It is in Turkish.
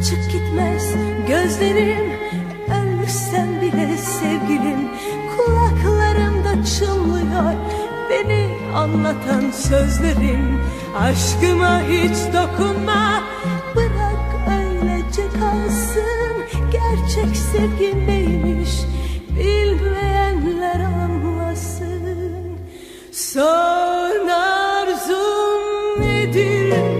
Açık gitmez gözlerim Ölsem bile sevgilim. Kulaklarımda çınlıyor Beni anlatan sözlerin Aşkıma hiç dokunma Bırak öylece kalsın. Gerçek sevgi neymiş Bilmeyenler anlasın. Son arzum nedir